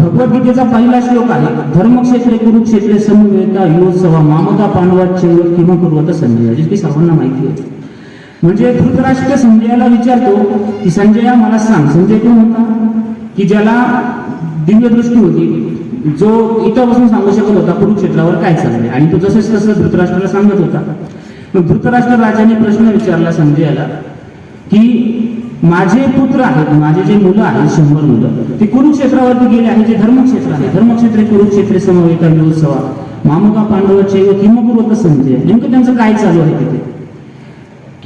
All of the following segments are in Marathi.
भगवद्गीतेचा पहिला श्लोक आहे धर्मक्षेत्रे कुरुक्षेत्रे समवेता योत्सवा मामका पांडवाचे किंवा संजय. जी सर्वांना माहिती आहे. म्हणजे धृतराष्ट्र संजयाला विचारतो की संजया मला सांग संजय कोण होता? की ज्याला दिव्य दृष्टी होती जो इथं बसून सांगू शकत होता कुरुक्षेत्रावर काय चाललंय? आणि तो जसं तसं धृतराष्ट्राला सांगत होता. मग धृतराष्ट्र राजाने प्रश्न विचारला संजयाला की माझे पुत्र आहेत माझे जे मुलं आहेत शंभर मुलं ते कुरुक्षेत्रावरती गेले आणि जे धर्मक्षेत्र आहे धर्मक्षेत्रे कुरुक्षेत्रे समवेता योत्सवा मामुका पांडवाचे व किंमकुरवत संजय नेमकं त्यांचं काय चालू आहे तिथे?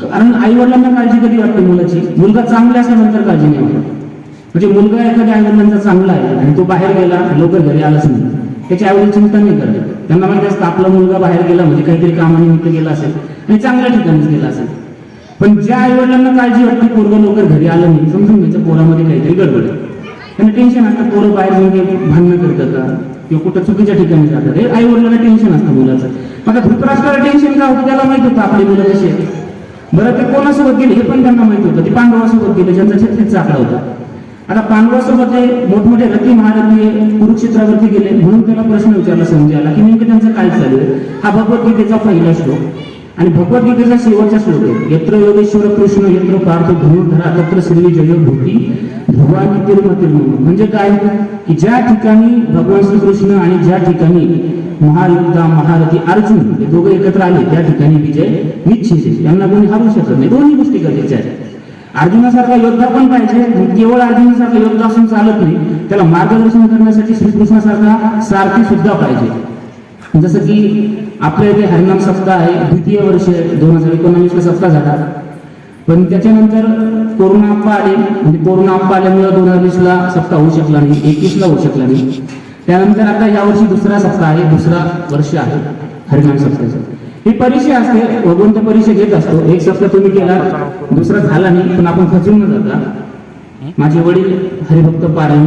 कारण आई वडिलांना काळजी कधी वाटते मुलाची? मुलगा चांगला असल्यानंतर काळजी नाही वाटत. म्हणजे मुलगा एखाद्या आई वडिलांचा चांगला आहे आणि तो बाहेर गेला लवकर घरी आलाच नाही. त्याची आई वडील चिंता नाही करत. त्यांना माहिती असतं आपला मुलगा बाहेर गेला म्हणजे काहीतरी कामानिमित्त गेला असेल आणि चांगल्या ठिकाणीच गेला असेल. पण ज्या आई वडिलांना काळजी वाटते पोरगं लवकर घरी आलं नाही. समजून घ्यायचं पोरामध्ये काहीतरी गडबड आहे. त्यांना टेन्शन असतं पोरं बाहेर जाऊन काही भांडणं करतात का? किंवा कुठं चुकीच्या ठिकाणी जातात. हे आई वडिलांना टेन्शन असतं मुलाचं मग आता धृतराष्ट्राला टेन्शन का होतं? त्याला माहीत होतं आपली मुलं कशी आहेत. बरं ते कोणासोबत गेले हे पण त्यांना माहीत होतं. ते पांडवासोबत गेले ज्यांचा छत्रीचा आकडा होता. आता पांडवासोबत ते मोठमोठे रथी महारथी कुरुक्षेत्रावरती गेले म्हणून त्याला प्रश्न विचारला समजायला की नेमकं त्यांचं काय चालू आहे? हा भगवद्गीतेचा पहिला श्लोक. आणि भगवद्गीतेचा शेवटचा श्लोक आहे. यत्र योगेश्वर कृष्ण यत्र पार्थ धनुर्धरा तत्र श्री जय भूती. ध्रुवानी तिरुमतिर्म म्हणजे काय? की ज्या ठिकाणी भगवान श्रीकृष्ण आणि ज्या ठिकाणी महायुद्धा महारथी अर्जुन हे दोघे एकत्र आले त्या ठिकाणी विजय निश्चित आहे. त्यांना कोणी हारू शकत नाही. दोन्ही गोष्टी गरजेच्या आहेत. अर्जुनासारखा योद्धा पण पाहिजे. केवळ अर्जुनासारखा योद्धा असून चालत नाही. त्याला मार्गदर्शन करण्यासाठी श्रीकृष्णासारखा सारथी सुद्धा पाहिजे. जसं की आपल्या इथे हरिनाम सप्ताह आहे. द्वितीय वर्ष दोन हजार एकोणावीसला सप्ताह झाला. पण त्याच्यानंतर कोरोना आप्पा आले. म्हणजे कोरोना आप्पा आल्यामुळे दोन हजार वीसला सप्ताह होऊ शकला नाही. एकवीसला होऊ शकला नाही. त्यानंतर आता यावर्षी दुसरा सप्ताह आहे. दुसरा वर्ष आहे हरिनाम सप्ताहाचं. ही परीक्षा असते. भगवंत परीक्षा घेत असतो. एक सप्ताह तुम्ही केला. दुसरा झाला नाही. पण आपण खचून न जाता माझे वडील हरिभक्त पारायण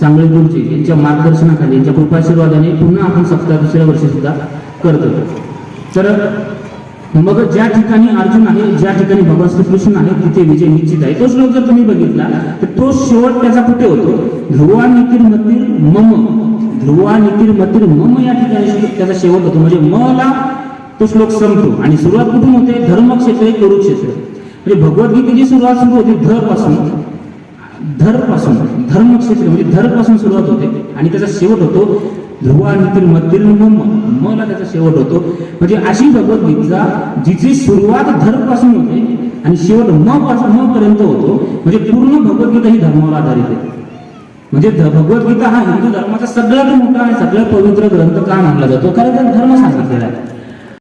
सांगळे गुरुजी यांच्या मार्गदर्शनाखाली यांच्या कृपाशीर्वादाने पुन्हा आपण सप्ताह दुसऱ्या वर्षी सुद्धा करतो तर मग ज्या ठिकाणी अर्जुन आहे ज्या ठिकाणी भगवान श्रीकृष्ण आहे तिथे विजय निश्चित आहे. तो श्लोक जर तुम्ही बघितला तर तो शेवट त्याचा कुठे होतो? ध्रुवा नितीर मतीर मम. ध्रुवा नितीर मतीर मम या ठिकाणी त्याचा शेवट होतो. म्हणजे मला तो श्लोक संपतो. आणि सुरुवात कुठून होते? धर्मक्षेत्र कुरुक्षेत्र. म्हणजे भगवद्गीतेची सुरुवात सुरू होते ध पासून धरपासून धर्मक्षेत्र म्हणजे धरपासून सुरुवात होते. आणि त्याचा शेवट होतो ध्रुवा नितीर मतीर मम. मला त्याचा शेवट होतो. म्हणजे अशी भगवद्गीता जिची सुरुवात धर होते आणि शेवट म पासून म पर्यंत होतो म्हणजे पूर्ण भगवद्गीता ही धर्मावर आधारित आहे. म्हणजे भगवद्गीता हा हिंदू धर्माचा सगळ्यात मोठा आणि सगळ्यात पवित्र ग्रंथ का मानला जातो? कारण त्यात धर्म सांगितलेला आहे.